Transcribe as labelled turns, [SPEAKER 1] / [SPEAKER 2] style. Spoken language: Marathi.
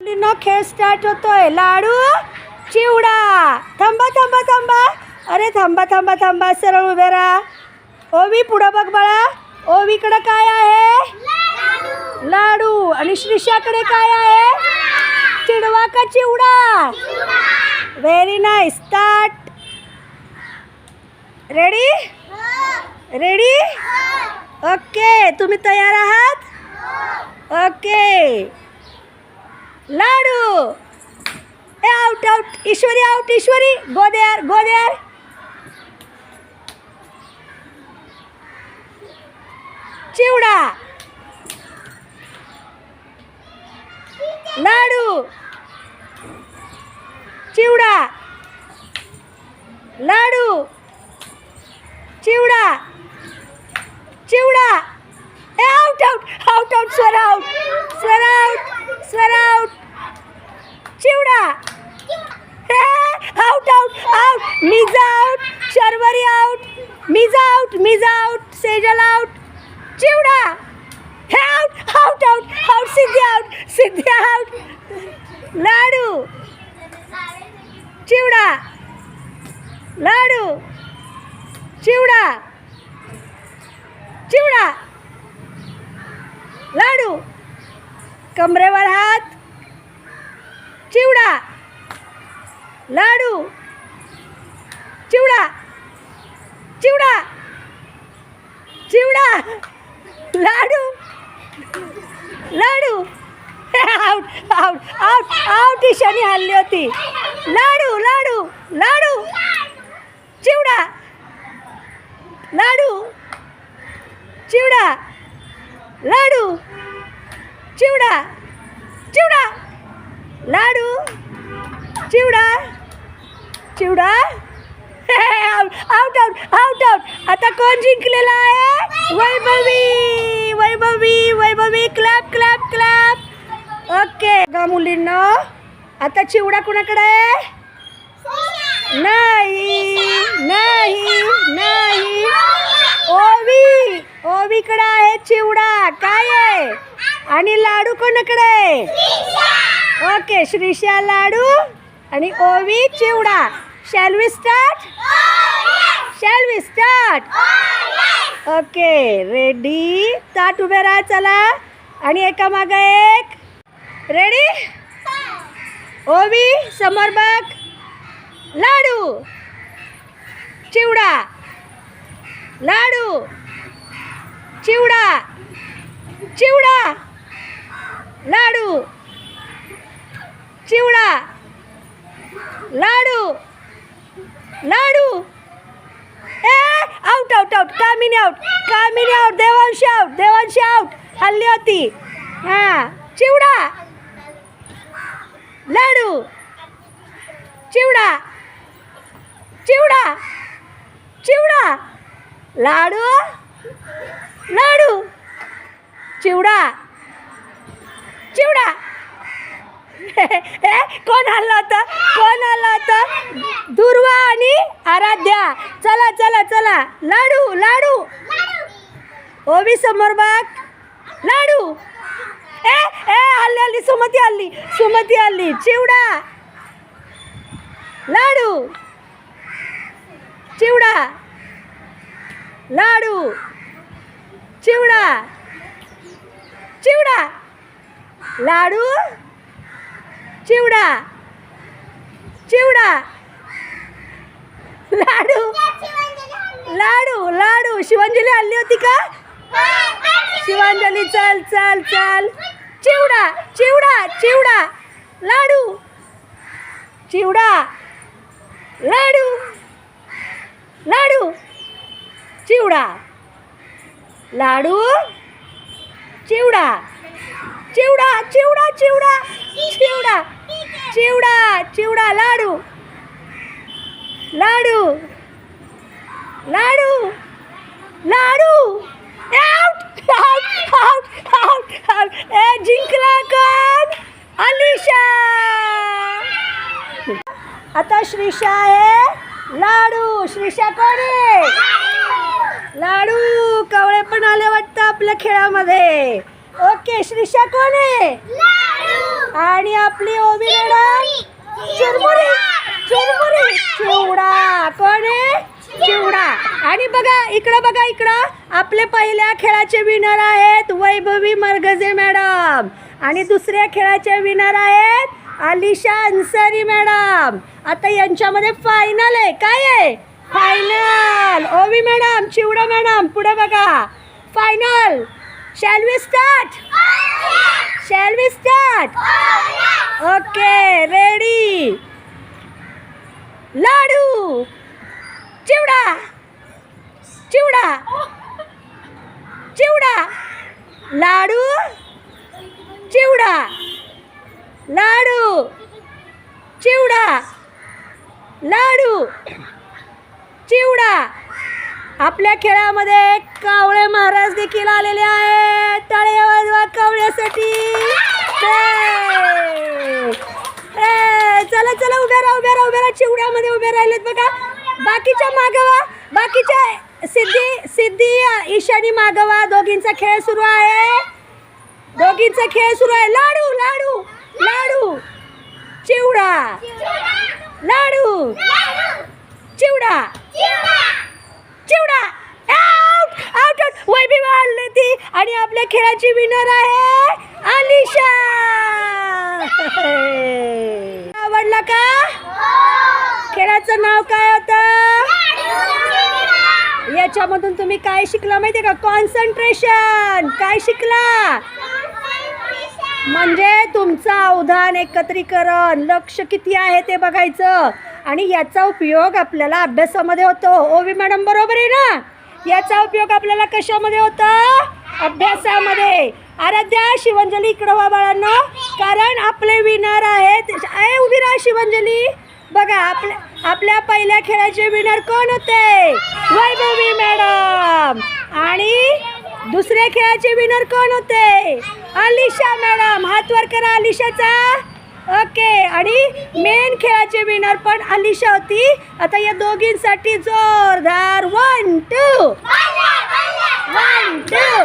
[SPEAKER 1] मुलींनो खेळ स्टार्ट होतोय. लाडू चिवडा. थांबा थांबा थांबा. अरे थांबा थांबा थांबा. सरळ उभे राहा. ओवी पुढं बघ बाळा. ओवीकडं काय आहे? लाडू. आणि श्रीषाकडे काय आहे? चिडवा का चिवडा? Very nice start ready ready okay तुम्ही तयार आहात? ओके लाडू ए out out Ishwari out Ishwari go there go there चिवडा लाडू चिवडा लाडू चिवडा चिवडा ए आउट आउट आउट आउट स्वर आउट स्वर आउट स्वर आउट चिवडा. आउट आउट आउट मिजा आउट शर्वरी आउट मिजा आउट मिजा आउट सेजल आउट चिवडा हे out out out out Siddhi out Siddhi out लाडू चिवडा लाडू चिवडा चिवडा लाडू कमरेवर हात चिवडा. लाडू. चिवडा. चिवडा. चिवडा. लाडू. लाडू. Out out out out Ishani हल्ली होती. लाडू लाडू लाडू. चिवडा. लाडू. चिवडा. लाडू. चिवडा. चिवडा. लाडू? चिवडा? चिवडा? आउट आउट आउट आउट आता कोण जिंकलेला आहे? Vaibhavi Vaibhavi Vaibhavi. Clap clap clap okay गा मुलींना आता चिवडा कुणाकडे आहे? नाही नाही नाही. ओवी ओवीकडे आहे चिवडा. काय आहे? आणि लाडू कोणाकडे आहे? ओके श्रीशा लाडू आणि ओवी चिवडा. Shall we start shall we start okay ready ताट उभे राहा चला. आणि एका मागे एक. रेडी ओवी समोर बघ. लाडू. चिवडा. लाडू. चिवडा. चिवडा. लाडू. चिवडा. लाडू. लाडू. ए out out out Kamini out Kamini out Devanshi out Devanshi out हल्ली होती. हां चिवडा. लाडू. चिवडा. चिवडा. चिवडा. लाडू. लाडू. चिवडा. चिवडा. कोण आला होता? कोण आला होता? दुर्वा आणि आराध्या. चला चला चला. लाडू लाडू. ओबी समोर बाग लाडू. ए ए हल्ली हल्ली सुमती हल्ली. सुमती हल्ली. चिवडा. लाडू. चिवडा. लाडू. चिवडा. चिवडा. लाडू. चिवडा. चिवडा. लाडू. लाडू लाडू. शिवांजली आणली होती का? शिवांजली चल चल चल. चिवडा चिवडा चिवडा. लाडू. चिवडा. लाडू. लाडू. चिवडा. लाडू. चिवडा. चिवडा चिवडा चिवडा चिवडा चिवडा चिवडा लाडू लाडू लाडू लाडू. Out out out out out ए जिंकला कोण? अलिशा आता श्रीषा आहे. लाडू. श्रीषा कोण आहे? लाडू. कवळे पण आले वाटतं आपल्या खेळामध्ये. ओके श्रीषा कोण आहे? आणि आपली ओवी मॅडम? चुरमुरी चुरमुरी चिवडा. कोण आहे? चिवडा. आणि बघा इकडं बघा इकडं. आपले पहिल्या खेळाचे विनर आहेत वैभवी मरगजे मॅडम. आणि दुसऱ्या खेळाचे विनर आहेत अलिशा अन्सारी मॅडम. आता यांच्यामध्ये फायनल आहे. काय आहे? फायनल ओवी मॅडम चिवडा मॅडम पुढे बघा. Final Shall we start? Oh. Shall we start? Oh. Okay, ready. Ladu. Chivda. Chivda. Chivda. Ladu. Chivda. Ladu. Chivda. Ladu. आपल्या खेळामध्ये कावळे महाराज देखील आलेले आहेत. टाळ्या वाजवा कावळ्यासाठी. चला चला उभ्या राहा उभ्या राहा उभ्या राहा. चिवड्यामध्ये उभे राहिलेत बघा. बाकीच्या मागवा बाकीच्या सिद्धी सिद्धी ईशानी मागवा. दोघींचा खेळ सुरू आहे. दोघींचा खेळ सुरू आहे. लाडू लाडू लाडू. चिवडा लाडू. चिवडा. चिवडा! आउट आउट आउट वैभवी आली ती. आणि आपल्या खेळाची विनर आहे अलिशा आवडला का? खेळाचं नाव काय होतं? याच्यामधून तुम्ही काय शिकला माहितीये का? कॉन्सन्ट्रेशन काय शिकला? म्हणजे तुमचं अवधान एकत्रीकरण लक्ष किती आहे ते बघायचं. आणि याचा उपयोग आपल्याला अभ्यासामध्ये होतो. हो, हो, ओवी मॅडम बरोबर आहे ना? याचा उपयोग आपल्याला कशामध्ये होतो? अभ्यासामध्ये. आराध्या शिवंजली इकडं व्हा बाळांना. कारण आपले विनर आहेत. आहे उभी राहा शिवंजली. बघा आपल्या आपल्या पहिल्या खेळाचे विनर कोण होते? वैभवी मॅडम. आणि दुसऱ्या खेळाचे विनर कोण होते? अलिशा मॅडम. हात वर करा अलिशाचा. ओके. आणि मेन खेळाचे विनर पण अलिशा होती. आता या दोघींसाठी जोरदार. One two one two